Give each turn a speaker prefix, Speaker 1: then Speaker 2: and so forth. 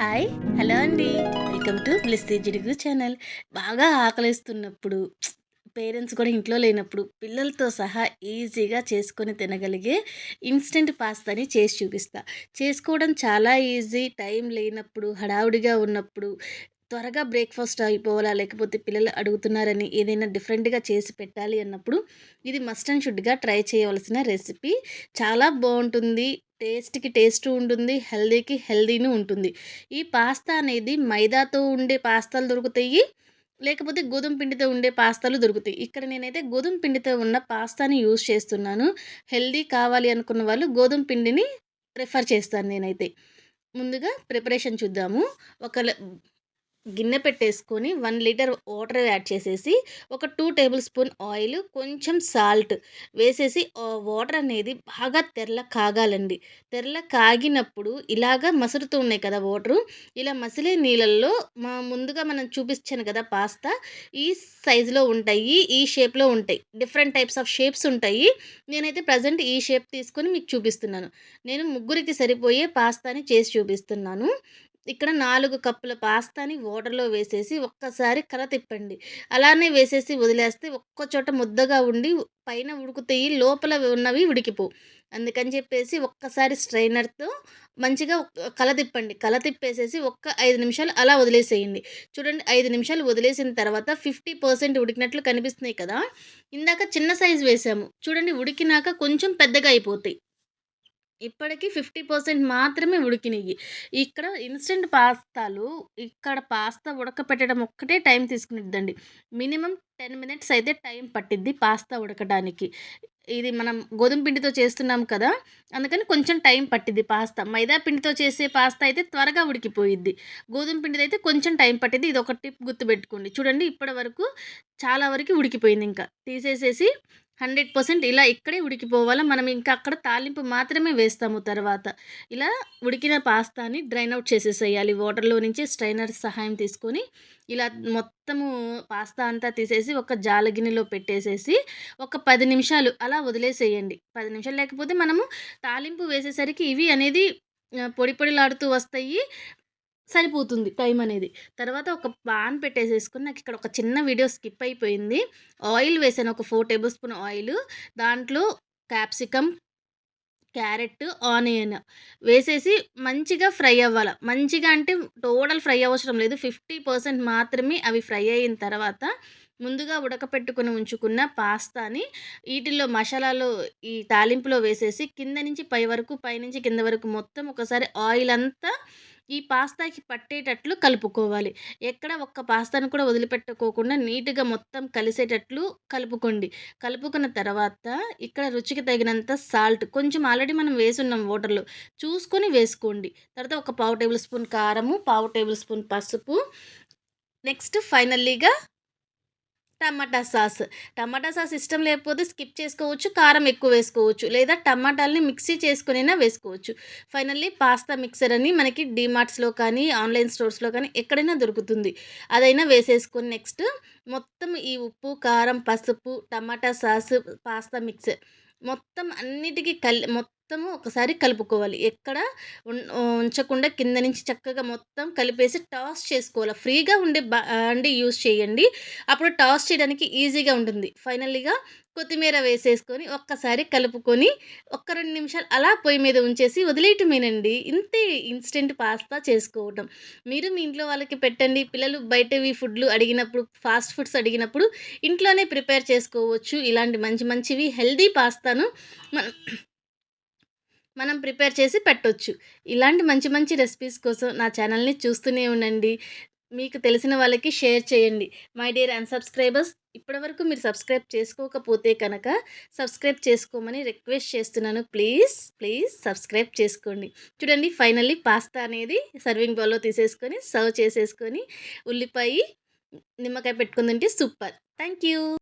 Speaker 1: Hi hello అండి. Welcome to bless జిడుగు channel. బాగా ఆకలిస్తున్నప్పుడు పేరెంట్స్ కూడా ఇంట్లో లేనప్పుడు పిల్లలతో సహా ఈజీగా చేసుకొని తినగలిగే ఇన్స్టెంట్ పాస్తాని చేసి చూపిస్తా. చేసుకోవడం చాలా ఈజీ. టైం లేనప్పుడు హడావుడిగా ఉన్నప్పుడు త్వరగా బ్రేక్ఫాస్ట్ అయిపోవాలా? లేకపోతే పిల్లలు అడుగుతున్నారని ఏదైనా డిఫరెంట్గా చేసి పెట్టాలి అన్నప్పుడు ఇది మస్ట్ అండ్ షుడ్గా ట్రై చేయవలసిన రెసిపీ. చాలా బాగుంటుంది. టేస్ట్కి టేస్ట్ ఉంటుంది. హెల్దీకి హెల్దీని ఉంటుంది. ఈ పాస్తా అనేది మైదాతో ఉండే పాస్తాలు దొరుకుతాయి. లేకపోతే గోధుమ పిండితో ఉండే పాస్తాలు దొరుకుతాయి. ఇక్కడ నేనైతే గోధుమ పిండితో ఉన్న పాస్తాని యూజ్ చేస్తున్నాను. హెల్దీ కావాలి అనుకున్న వాళ్ళు గోధుమ పిండిని ప్రిఫర్ చేస్తాను నేనైతే. ముందుగా ప్రిపరేషన్ చూద్దాము. ఒక గిన్నె పెట్టేసుకొని వన్ లీటర్ వాటర్ యాడ్ చేసేసి ఒక టూ టేబుల్ స్పూన్ ఆయిల్ కొంచెం సాల్ట్ వేసేసి వాటర్ అనేది బాగా తెరల కాగాలండి. తెరల కాగినప్పుడు ఇలాగా మసురుతూ ఉన్నాయి కదా వాటరు ఇలా మసిలే నీళ్ళల్లో మా ముందుగా మనం చూపించాను కదా పాస్తా ఈ సైజులో ఉంటాయి ఈ షేప్లో ఉంటాయి. డిఫరెంట్ టైప్స్ ఆఫ్ షేప్స్ ఉంటాయి. నేనైతే ప్రజెంట్ ఈ షేప్ తీసుకొని మీకు చూపిస్తున్నాను. నేను ముగ్గురికి సరిపోయే పాస్తాని చేసి చూపిస్తున్నాను. ఇక్కడ నాలుగు కప్పుల పాస్తాని వాటర్లో వేసేసి ఒక్కసారి కల తిప్పండి. అలానే వేసేసి వదిలేస్తే ఒక్క చోట ముద్దగా ఉండి పైన ఉడుకుతాయి లోపల ఉన్నవి ఉడికిపో. అందుకని చెప్పేసి ఒక్కసారి స్ట్రైనర్తో మంచిగా కల తిప్పండి. కల తిప్పేసేసి ఒక్క ఐదు నిమిషాలు అలా వదిలేసేయండి. చూడండి ఐదు నిమిషాలు వదిలేసిన తర్వాత ఫిఫ్టీ పర్సెంట్ ఉడికినట్లు కనిపిస్తున్నాయి కదా! ఇందాక చిన్న సైజు వేసాము. చూడండి ఉడికినాక కొంచెం పెద్దగా అయిపోతాయి. ఇప్పటికి ఫిఫ్టీ పర్సెంట్ మాత్రమే ఉడికినాయి ఇక్కడ ఇన్స్టెంట్ పాస్తాలు ఇక్కడ పాస్తా ఉడకపెట్టడం ఒక్కటే టైం తీసుకునిద్దండి. మినిమం టెన్ మినిట్స్ అయితే టైం పట్టిద్ది పాస్తా ఉడకడానికి. ఇది మనం గోధుమ పిండితో చేస్తున్నాం కదా అందుకని కొంచెం టైం పట్టిద్ది పాస్తా. మైదా పిండితో చేసే పాస్తా అయితే త్వరగా ఉడికిపోయిద్ది. గోధుమ పిండిది అయితే కొంచెం టైం పట్టిద్ది. ఇది ఒక టిప్ గుర్తుపెట్టుకోండి. చూడండి ఇప్పటి వరకు చాలా వరకు ఉడికిపోయింది ఇంకా. తీసేసేసి హండ్రెడ్ పర్సెంట్ ఇలా ఇక్కడే ఉడికిపోవాలి? మనం ఇంకా అక్కడ తాలింపు మాత్రమే వేస్తాము తర్వాత. ఇలా ఉడికిన పాస్తాని డ్రైన్ అవుట్ చేసేసేయాలి. వాటర్లో నుంచి స్ట్రైనర్ సహాయం తీసుకొని ఇలా మొత్తము పాస్తా అంతా తీసేసి ఒక జాలగిన్నెలో పెట్టేసేసి ఒక పది నిమిషాలు అలా వదిలేసేయండి. పది నిమిషాలు లేకపోతే మనము తాలింపు వేసేసరికి ఇవి అనేది పొడి పొడిలాడుతూ వస్తాయి. సరిపోతుంది టైం అనేది. తర్వాత ఒక పాన్ పెట్టేసేసుకుని నాకు ఇక్కడ ఒక చిన్న వీడియో స్కిప్ అయిపోయింది. ఆయిల్ వేసాను ఒక ఫోర్ టేబుల్ స్పూన్ ఆయిల్. దాంట్లో క్యాప్సికమ్ క్యారెట్ ఆనియన్ వేసేసి మంచిగా ఫ్రై అవ్వాలి. మంచిగా అంటే టోటల్ ఫ్రై అవసరం లేదు. ఫిఫ్టీ పర్సెంట్ మాత్రమే అవి ఫ్రై అయిన తర్వాత ముందుగా ఉడకపెట్టుకుని ఉంచుకున్న పాస్తాని వీటిల్లో మసాలాలు ఈ తాలింపులో వేసేసి కింద నుంచి పై వరకు పైనుంచి కింద వరకు మొత్తం ఒకసారి ఆయిల్ అంతా ఈ పాస్తాకి పట్టేటట్లు కలుపుకోవాలి. ఎక్కడ ఒక్క పాస్తాను కూడా వదిలిపెట్టుకోకుండా నీట్గా మొత్తం కలిసేటట్లు కలుపుకోండి. కలుపుకున్న తర్వాత ఇక్కడ రుచికి తగినంత సాల్ట్ కొంచెం ఆల్రెడీ మనం వేసున్నాం వాటర్లో చూసుకొని వేసుకోండి. తర్వాత ఒక పావు టేబుల్ స్పూన్ కారము పావు టేబుల్ స్పూన్ పసుపు. నెక్స్ట్ ఫైనల్లీగా టమాటా సాస్. టమాటా సాస్ ఇష్టం లేకపోతే స్కిప్ చేసుకోవచ్చు కారం ఎక్కువ వేసుకోవచ్చు లేదా టమాటాలని మిక్సీ చేసుకునైనా వేసుకోవచ్చు. ఫైనల్లీ పాస్తా మిక్సర్ అని మనకి డిమార్ట్స్లో కానీ ఆన్లైన్ స్టోర్స్లో కానీ ఎక్కడైనా దొరుకుతుంది. అదైనా వేసేసుకొని నెక్స్ట్ మొత్తం ఈ ఉప్పు కారం పసుపు టమాటా సాస్ పాస్తా మిక్సర్ మొత్తం అన్నిటికీ కల్ మొత్తము ఒకసారి కలుపుకోవాలి. ఎక్కడ ఉంచకుండా కింద నుంచి చక్కగా మొత్తం కలిపేసి టాస్ చేసుకోవాలి. ఫ్రీగా ఉండే అండి యూస్ చేయండి. అప్పుడు టాస్ చేయడానికి ఈజీగా ఉంటుంది. ఫైనల్లీగా కొత్తిమీర వేసేసుకొని ఒక్కసారి కలుపుకొని ఒక్క రెండు నిమిషాలు అలా పొయ్యి మీద ఉంచేసి వదిలేయటమేనండి. ఇంతే ఇన్స్టెంట్ పాస్తా చేసుకోవటం. మీరు మీ ఇంట్లో వాళ్ళకి పెట్టండి. పిల్లలు బయటవి ఫుడ్లు అడిగినప్పుడు ఫాస్ట్ ఫుడ్స్ అడిగినప్పుడు ఇంట్లోనే ప్రిపేర్ చేసుకోవచ్చు. ఇలాంటి మంచి మంచివి హెల్దీ పాస్తాను. మనం మనం ప్రిపేర్ చేసి పెట్టొచ్చు. ఇలాంటి మంచి మంచి రెసిపీస్ కోసం నా ఛానల్ని చూస్తూనే ఉండండి. మీకు తెలిసిన వాళ్ళకి షేర్ చేయండి. మై డియర్ అండ్ సబ్స్క్రైబర్స్ ఇప్పటివరకు మీరు సబ్స్క్రైబ్ చేసుకోకపోతే కనుక సబ్స్క్రైబ్ చేసుకోమని రిక్వెస్ట్ చేస్తున్నాను. ప్లీజ్ ప్లీజ్ సబ్స్క్రైబ్ చేసుకోండి. చూడండి ఫైనల్లీ పాస్తా అనేది సర్వింగ్ బౌల్లో తీసేసుకొని సర్వ్ చేసేసుకొని ఉల్లిపాయ నిమ్మకాయ పెట్టుకుందంటే సూపర్. Thank you